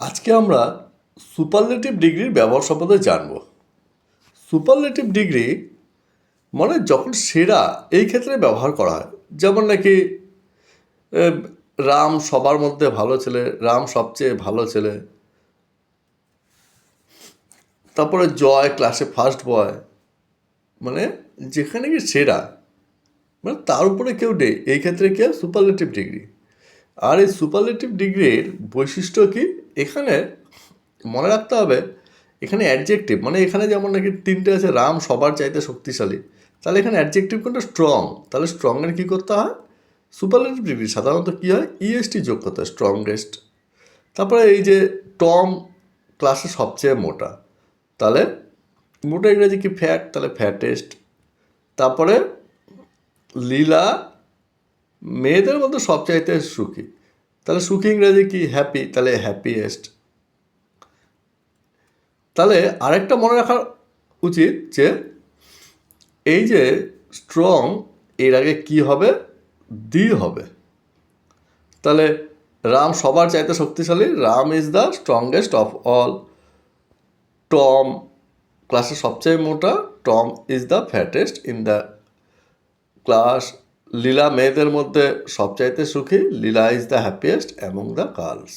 আজকে আমরা সুপারলেটিভ ডিগ্রির ব্যবহার সম্বন্ধে জানব। সুপারলেটিভ ডিগ্রি মানে যখন সেরা এই ক্ষেত্রে ব্যবহার করা হয়, যেমন নাকি রাম সবার মধ্যে ভালো ছেলে, রাম সবচেয়ে ভালো ছেলে, তারপরে জয় ক্লাসে ফার্স্ট বয় মানে যেখানে কি সেরা মানে তার উপরে কেউ নেই, এই ক্ষেত্রে কি সুপারলেটিভ ডিগ্রি আর এই সুপারলেটিভ ডিগ্রির বৈশিষ্ট্য কি? এখানে মনে রাখতে হবে, এখানে অ্যাডজেক্টিভ মানে এখানে যেমন নাকি তিনটে আছে, রাম সবার চাইতে শক্তিশালী, তাহলে এখানে অ্যাডজেক্টিভ কোনটা? স্ট্রং তাহলে স্ট্রংয়ের কী করতে হয়? সুপারলেটিভ ডিগ্রি সাধারণত কী হয়? ইএসটি যোগ করতে হয় স্ট্রংগেস্ট তারপরে এই যে টম ক্লাসে সবচেয়ে মোটা, তাহলে মোটা ইংরেজি কি? ফ্যাট তাহলে ফ্যাটেস্ট তারপরে লীলা, মেয়েদের মধ্যে সবচাইতে সুখী তাহলে সুখী ইংরেজি কি? হ্যাপি তাহলে হ্যাপিয়েস্ট তাহলে আরেকটা মনে রাখা উচিত যে এই যে স্ট্রং এর আগে কি হবে? দি হবে। তাহলে রাম সবার চাইতে শক্তিশালী। Ram is the strongest of all Tom ক্লাসের সবচেয়ে মোটা। Tom is the fattest in the class Leela মেয়েদের মধ্যে সবচাইতে সুখী Leela is the happiest among the girls